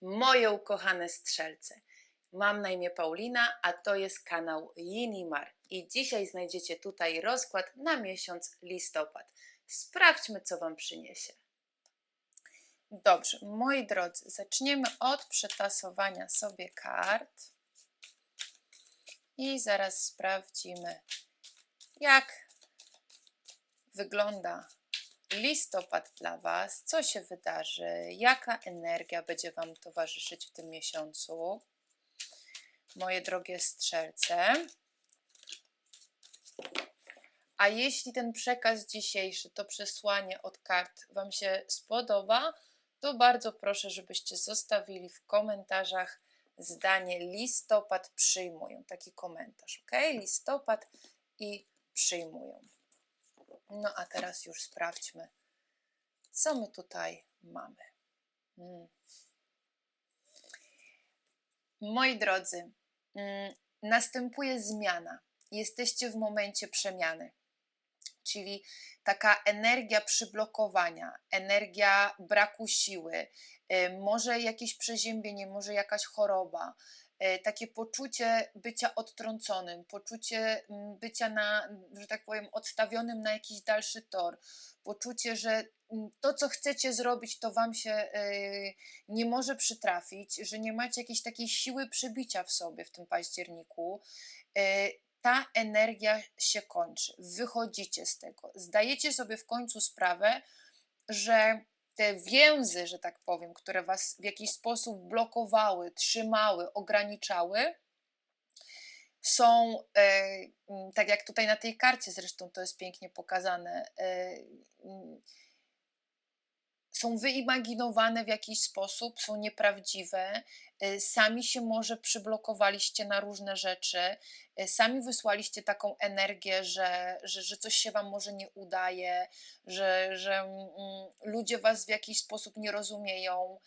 Moje ukochane strzelce. Mam na imię Paulina, a to jest kanał Jinimar. I dzisiaj znajdziecie tutaj rozkład na miesiąc listopad. Sprawdźmy, co Wam przyniesie. Dobrze, moi drodzy, zaczniemy od przetasowania sobie kart. I zaraz sprawdzimy, jak wygląda listopad dla Was, co się wydarzy, jaka energia będzie Wam towarzyszyć w tym miesiącu. Moje drogie strzelce. A jeśli ten przekaz dzisiejszy, to przesłanie od kart Wam się spodoba, to bardzo proszę, żebyście zostawili w komentarzach zdanie listopad przyjmują. Taki komentarz, ok? Listopad i przyjmują. No a teraz już sprawdźmy, co my tutaj mamy. Mm. Moi drodzy, mm, następuje zmiana. Jesteście w momencie przemiany. Czyli taka energia przyblokowania, energia braku siły, y, może jakieś przeziębienie, może jakaś choroba, takie poczucie bycia odtrąconym, poczucie bycia na, że tak powiem, odstawionym na jakiś dalszy tor, poczucie, że to, co chcecie zrobić, to wam się y, nie może przytrafić, że nie macie jakiejś takiej siły przebicia w sobie w tym październiku ta energia się kończy. Wychodzicie z tego. Zdajecie sobie w końcu sprawę, że te więzy, że tak powiem, które was w jakiś sposób blokowały, trzymały, ograniczały, są, e, tak jak tutaj na tej karcie zresztą to jest pięknie pokazane, e, są wyimaginowane w jakiś sposób, są nieprawdziwe, y, sami się może przyblokowaliście na różne rzeczy, y, sami wysłaliście taką energię, że, że, że coś się Wam może nie udaje, że, że mm, ludzie Was w jakiś sposób nie rozumieją.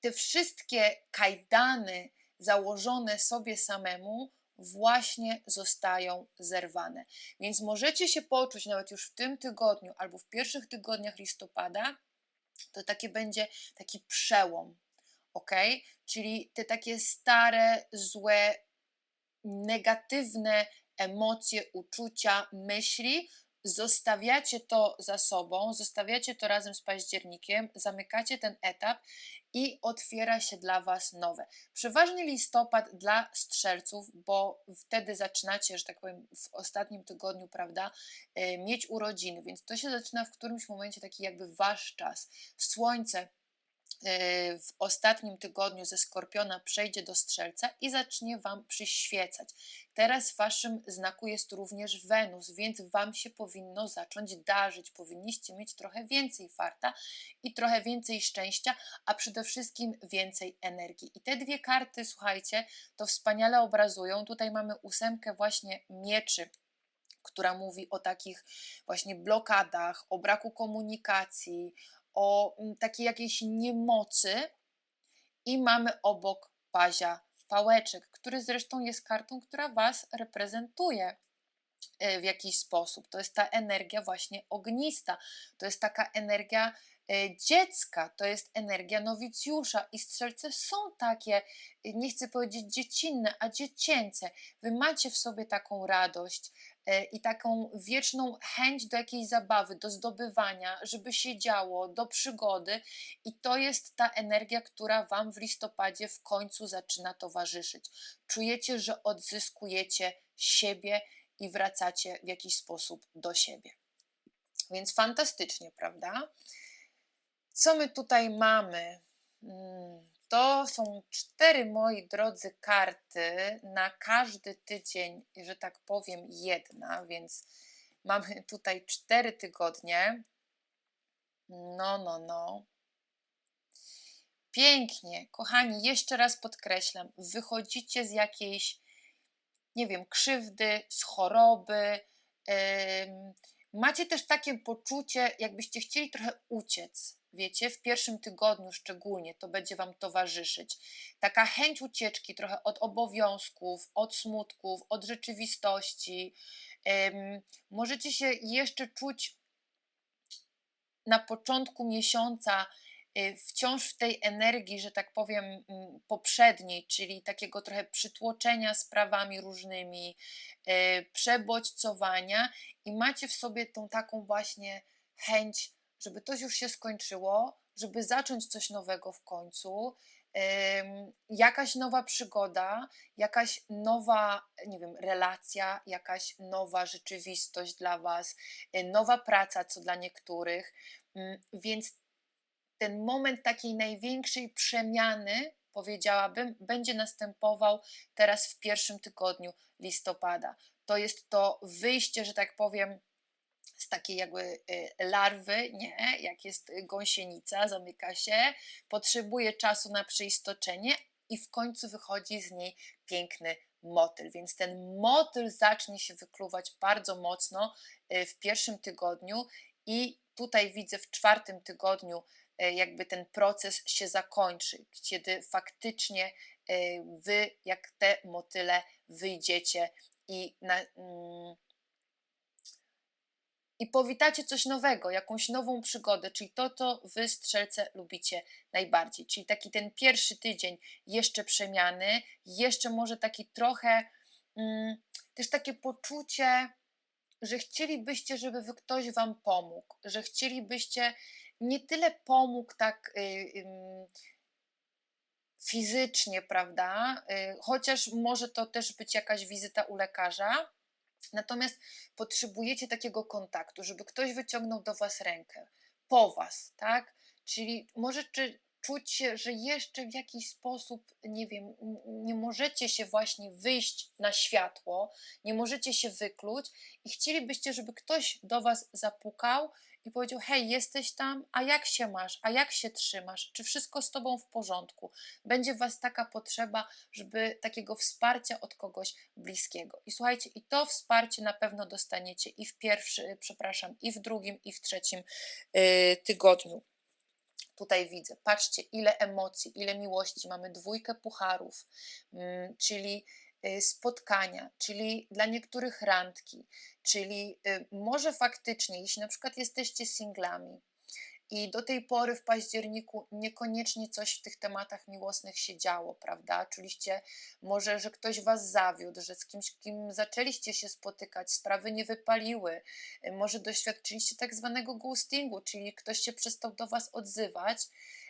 Te wszystkie kajdany założone sobie samemu właśnie zostają zerwane. Więc możecie się poczuć nawet już w tym tygodniu albo w pierwszych tygodniach listopada, to takie będzie taki przełom, ok? Czyli te takie stare, złe, negatywne emocje, uczucia, myśli zostawiacie to za sobą, zostawiacie to razem z październikiem, zamykacie ten etap i otwiera się dla Was nowe. Przeważnie listopad dla strzelców, bo wtedy zaczynacie, że tak powiem, w ostatnim tygodniu, prawda, e, mieć urodziny, więc to się zaczyna w którymś momencie taki jakby Wasz czas. Słońce w ostatnim tygodniu ze Skorpiona przejdzie do Strzelca i zacznie Wam przyświecać. Teraz w Waszym znaku jest również Wenus, więc Wam się powinno zacząć darzyć. Powinniście mieć trochę więcej farta i trochę więcej szczęścia, a przede wszystkim więcej energii. I te dwie karty, słuchajcie, to wspaniale obrazują. Tutaj mamy ósemkę właśnie mieczy która mówi o takich właśnie blokadach, o braku komunikacji, o mm, takiej jakiejś niemocy i mamy obok pazia pałeczek, który zresztą jest kartą, która Was reprezentuje e, w jakiś sposób. To jest ta energia właśnie ognista, to jest taka energia e, dziecka, to jest energia nowicjusza i strzelce są takie, e, nie chcę powiedzieć dziecinne, a dziecięce. Wy macie w sobie taką radość, i taką wieczną chęć do jakiejś zabawy, do zdobywania, żeby się działo, do przygody. I to jest ta energia, która Wam w listopadzie w końcu zaczyna towarzyszyć. Czujecie, że odzyskujecie siebie i wracacie w jakiś sposób do siebie. Więc fantastycznie, prawda? Co my tutaj mamy? To są cztery, moi drodzy, karty na każdy tydzień, że tak powiem, jedna, więc mamy tutaj cztery tygodnie. No, no, no. Pięknie, kochani, jeszcze raz podkreślam, wychodzicie z jakiejś, nie wiem, krzywdy, z choroby. Yy, macie też takie poczucie, jakbyście chcieli trochę uciec wiecie, w pierwszym tygodniu szczególnie to będzie Wam towarzyszyć. Taka chęć ucieczki trochę od obowiązków, od smutków, od rzeczywistości. Um, możecie się jeszcze czuć na początku miesiąca y, wciąż w tej energii, że tak powiem, mm, poprzedniej, czyli takiego trochę przytłoczenia sprawami różnymi, y, przebodźcowania i macie w sobie tą taką właśnie chęć, żeby to już się skończyło, żeby zacząć coś nowego w końcu, jakaś nowa przygoda, jakaś nowa, nie wiem, relacja, jakaś nowa rzeczywistość dla Was, y, nowa praca, co dla niektórych. Mm, więc ten moment takiej największej przemiany, powiedziałabym, będzie następował teraz w pierwszym tygodniu listopada. To jest to wyjście, że tak powiem, z takiej jakby y, larwy, nie, jak jest gąsienica, zamyka się, potrzebuje czasu na przeistoczenie i w końcu wychodzi z niej piękny motyl. Więc ten motyl zacznie się wykluwać bardzo mocno y, w pierwszym tygodniu i tutaj widzę w czwartym tygodniu y, jakby ten proces się zakończy, kiedy faktycznie wy jak te motyle wyjdziecie i na, mm, i powitacie coś nowego, jakąś nową przygodę, czyli to, co wy strzelce lubicie najbardziej. Czyli taki ten pierwszy tydzień jeszcze przemiany, jeszcze może taki trochę mm, też takie poczucie, że chcielibyście, żeby ktoś wam pomógł, że chcielibyście nie tyle pomógł tak. Yy, fizycznie, prawda? Y, chociaż może to też być jakaś wizyta u lekarza, Natomiast potrzebujecie takiego kontaktu, żeby ktoś wyciągnął do Was rękę, po Was, tak? Czyli może czy, czuć się, że jeszcze w jakiś sposób, nie wiem, nie możecie się właśnie wyjść na światło, nie możecie się wykluć i chcielibyście, żeby ktoś do Was zapukał i powiedział: Hej, jesteś tam, a jak się masz, a jak się trzymasz, czy wszystko z tobą w porządku? Będzie w was taka potrzeba, żeby takiego wsparcia od kogoś bliskiego. I słuchajcie, i to wsparcie na pewno dostaniecie i w pierwszym, przepraszam, i w drugim, i w trzecim yy, tygodniu tutaj widzę. Patrzcie, ile emocji, ile miłości. Mamy dwójkę pucharów, mm, czyli Y, spotkania, czyli dla niektórych randki, czyli y, może faktycznie, jeśli na przykład jesteście singlami i do tej pory w październiku niekoniecznie coś w tych tematach miłosnych się działo, prawda? Czuliście może, że ktoś was zawiódł, że z kimś, kim zaczęliście się spotykać, sprawy nie wypaliły, y, może doświadczyliście tak zwanego ghostingu, czyli ktoś się przestał do was odzywać Y,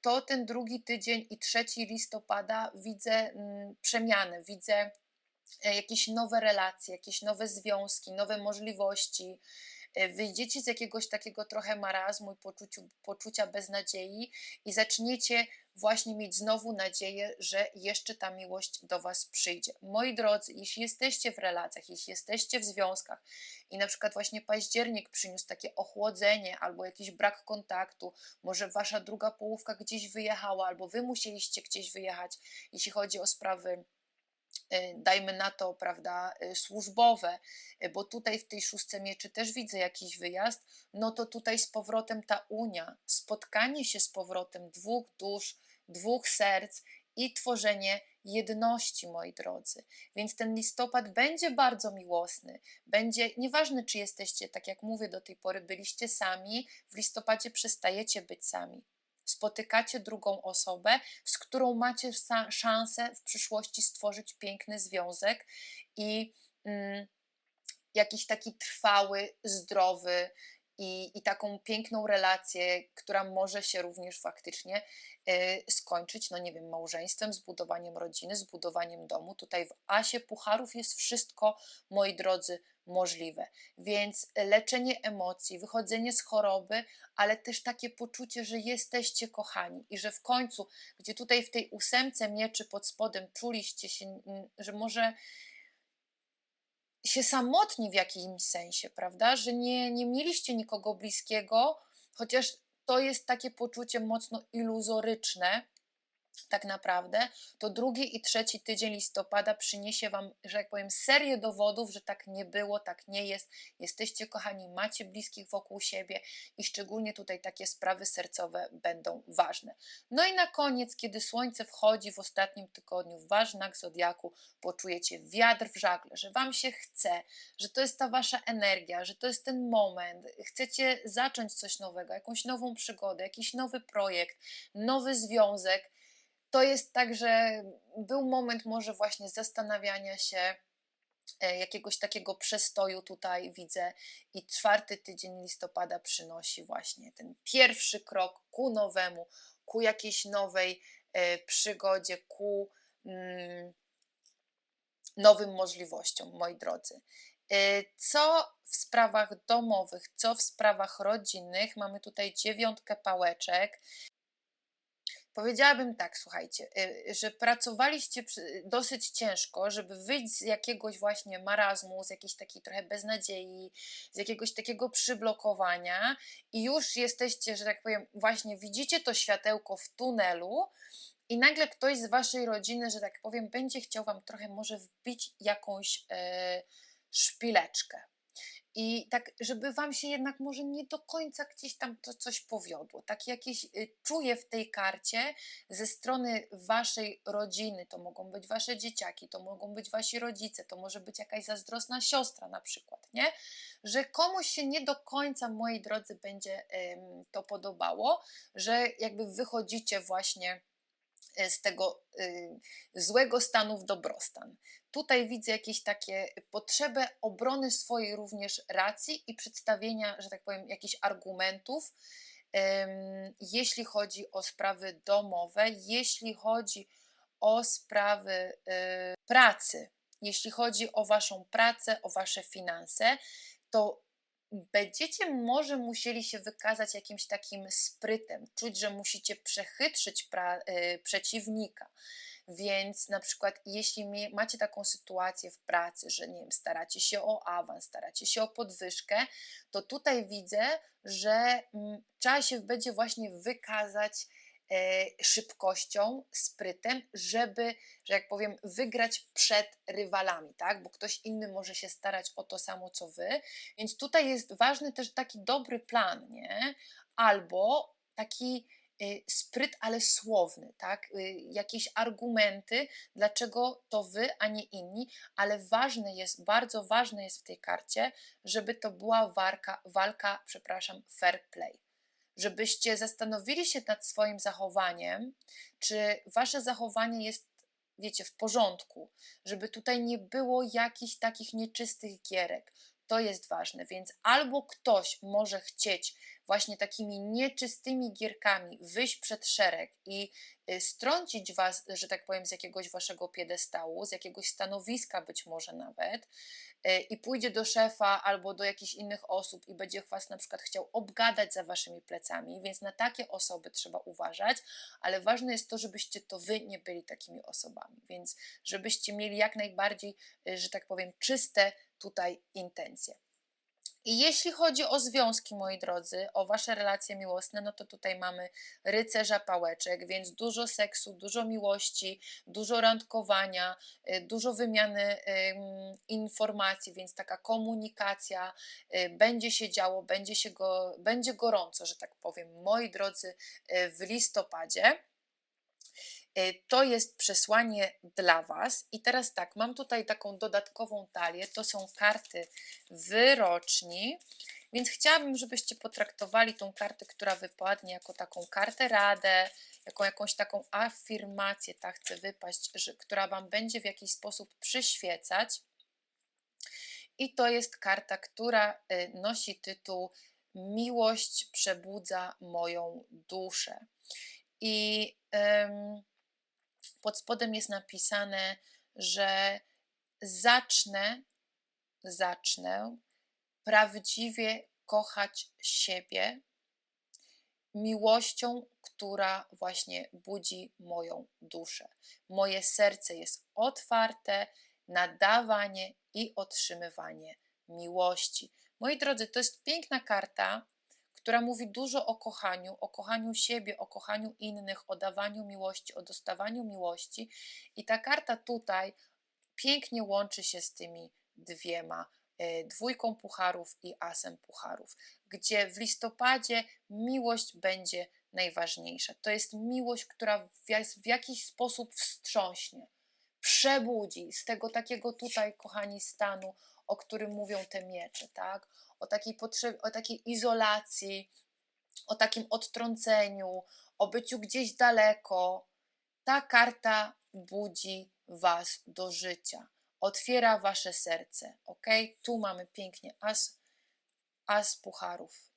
to ten drugi tydzień i trzeci listopada widzę mm, przemiany, widzę e, jakieś nowe relacje, jakieś nowe związki, nowe możliwości. E, wyjdziecie z jakiegoś takiego trochę marazmu i poczuciu, poczucia beznadziei i zaczniecie właśnie mieć znowu nadzieję, że jeszcze ta miłość do Was przyjdzie. Moi drodzy, jeśli jesteście w relacjach, jeśli jesteście w związkach i na przykład właśnie październik przyniósł takie ochłodzenie albo jakiś brak kontaktu, może Wasza druga połówka gdzieś wyjechała albo Wy musieliście gdzieś wyjechać, jeśli chodzi o sprawy dajmy na to, prawda, y, służbowe, y, bo tutaj w tej szóstce mieczy też widzę jakiś wyjazd, no to tutaj z powrotem ta unia, spotkanie się z powrotem dwóch dusz, dwóch serc i tworzenie jedności, moi drodzy. Więc ten listopad będzie bardzo miłosny. Będzie, nieważne czy jesteście, tak jak mówię do tej pory, byliście sami, w listopadzie przestajecie być sami spotykacie drugą osobę, z którą macie szansę w przyszłości stworzyć piękny związek i mm, jakiś taki trwały, zdrowy i, i taką piękną relację, która może się również faktycznie y, skończyć, no nie wiem, małżeństwem, zbudowaniem rodziny, zbudowaniem domu. Tutaj w Asie Pucharów jest wszystko, moi drodzy, możliwe. Więc leczenie emocji, wychodzenie z choroby, ale też takie poczucie, że jesteście kochani i że w końcu, gdzie tutaj w tej ósemce mieczy pod spodem czuliście się, że może się samotni w jakimś sensie, prawda? Że nie, nie mieliście nikogo bliskiego, chociaż to jest takie poczucie mocno iluzoryczne, tak naprawdę, to drugi i trzeci tydzień listopada przyniesie Wam, że jak powiem, serię dowodów, że tak nie było, tak nie jest. Jesteście kochani, macie bliskich wokół siebie i szczególnie tutaj takie sprawy sercowe będą ważne. No i na koniec, kiedy słońce wchodzi w ostatnim tygodniu w Wasz znak zodiaku, poczujecie wiatr w żagle, że Wam się chce, że to jest ta Wasza energia, że to jest ten moment, chcecie zacząć coś nowego, jakąś nową przygodę, jakiś nowy projekt, nowy związek to jest tak, że był moment może właśnie zastanawiania się, e, jakiegoś takiego przestoju tutaj widzę i czwarty tydzień listopada przynosi właśnie ten pierwszy krok ku nowemu, ku jakiejś nowej e, przygodzie, ku mm, nowym możliwościom, moi drodzy. E, co w sprawach domowych, co w sprawach rodzinnych? Mamy tutaj dziewiątkę pałeczek. Powiedziałabym tak, słuchajcie, y, że pracowaliście dosyć ciężko, żeby wyjść z jakiegoś właśnie marazmu, z jakiejś takiej trochę beznadziei, z jakiegoś takiego przyblokowania i już jesteście, że tak powiem, właśnie widzicie to światełko w tunelu i nagle ktoś z waszej rodziny, że tak powiem, będzie chciał wam trochę może wbić jakąś e, szpileczkę. I tak, żeby Wam się jednak może nie do końca gdzieś tam to coś powiodło. Tak jakieś y, czuję w tej karcie ze strony Waszej rodziny, to mogą być Wasze dzieciaki, to mogą być Wasi rodzice, to może być jakaś zazdrosna siostra na przykład, nie? Że komuś się nie do końca, moi drodzy, będzie to podobało, że jakby wychodzicie właśnie z tego y, złego stanu w dobrostan. Tutaj widzę jakieś takie potrzebę obrony swojej również racji i przedstawienia, że tak powiem, jakichś argumentów, jeśli chodzi o sprawy domowe, jeśli chodzi o sprawy y, pracy, jeśli chodzi o Waszą pracę, o Wasze finanse, to będziecie może musieli się wykazać jakimś takim sprytem, czuć, że musicie przechytrzyć y, przeciwnika. Więc na przykład, jeśli macie taką sytuację w pracy, że nie wiem, staracie się o awans, staracie się o podwyżkę, to tutaj widzę, że mm, trzeba się będzie właśnie wykazać szybkością, sprytem, żeby, że jak powiem, wygrać przed rywalami, tak? Bo ktoś inny może się starać o to samo co wy. Więc tutaj jest ważny też taki dobry plan, nie? Albo taki Y, spryt, ale słowny, tak? Y, jakieś argumenty, dlaczego to wy, a nie inni, ale ważne jest, bardzo ważne jest w tej karcie, żeby to była walka, walka, przepraszam, fair play. Żebyście zastanowili się nad swoim zachowaniem, czy wasze zachowanie jest wiecie, w porządku, żeby tutaj nie było jakichś takich nieczystych gierek. To jest ważne, więc albo ktoś może chcieć właśnie takimi nieczystymi gierkami wyjść przed szereg i y, strącić was, że tak powiem, z jakiegoś waszego piedestału, z jakiegoś stanowiska być może nawet i pójdzie do szefa albo do jakichś innych osób i będzie was na przykład chciał obgadać za waszymi plecami, więc na takie osoby trzeba uważać, ale ważne jest to, żebyście to wy nie byli takimi osobami, więc żebyście mieli jak najbardziej, y, że tak powiem, czyste tutaj intencje. I jeśli chodzi o związki, moi drodzy, o wasze relacje miłosne, no to tutaj mamy rycerza pałeczek, więc dużo seksu, dużo miłości, dużo randkowania, y, dużo wymiany informacji, więc taka komunikacja y, będzie się działo, będzie, się go, będzie gorąco, że tak powiem, moi drodzy, y, w listopadzie. E, to jest przesłanie dla Was. I teraz tak, mam tutaj taką dodatkową talię. To są karty wyroczni. Więc chciałabym, żebyście potraktowali tą kartę, która wypadnie, jako taką kartę radę, jako jakąś taką afirmację, ta chce wypaść, że, która Wam będzie w jakiś sposób przyświecać. I to jest karta, która y, nosi tytuł Miłość przebudza moją duszę. I pod spodem jest napisane, że zacznę, zacznę prawdziwie kochać siebie miłością, która właśnie budzi moją duszę. Moje serce jest otwarte na dawanie i otrzymywanie miłości. Moi drodzy, to jest piękna karta, która mówi dużo o kochaniu, o kochaniu siebie, o kochaniu innych, o dawaniu miłości, o dostawaniu miłości. I ta karta tutaj pięknie łączy się z tymi dwiema e, dwójką pucharów i asem pucharów, gdzie w listopadzie miłość będzie najważniejsza. To jest miłość, która w, jakiś sposób wstrząśnie, przebudzi z tego takiego tutaj, kochani, stanu, o którym mówią te miecze, tak? O takiej potrzebie, o takiej izolacji, o takim odtrąceniu, o byciu gdzieś daleko. Ta karta budzi Was do życia, otwiera Wasze serce, ok? Tu mamy pięknie as, as pucharów.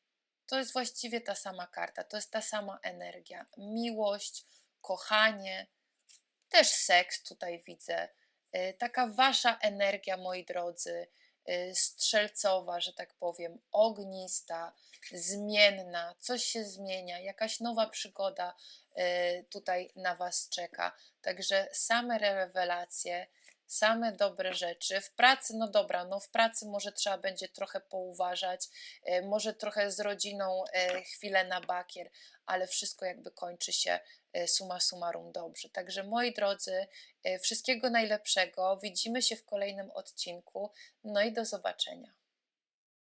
To jest właściwie ta sama karta, to jest ta sama energia. Miłość, kochanie, też seks tutaj widzę. Y, Taka wasza energia, moi drodzy, strzelcowa, że tak powiem, ognista, zmienna, coś się zmienia, jakaś nowa przygoda y, tutaj na was czeka. Także same rewelacje, same dobre rzeczy. W pracy, no dobra, no w pracy może trzeba będzie trochę pouważać, y, może trochę z rodziną y, chwilę na bakier, ale wszystko jakby kończy się y, summa summarum dobrze. Także moi drodzy, wszystkiego najlepszego. Widzimy się w kolejnym odcinku. No i do zobaczenia.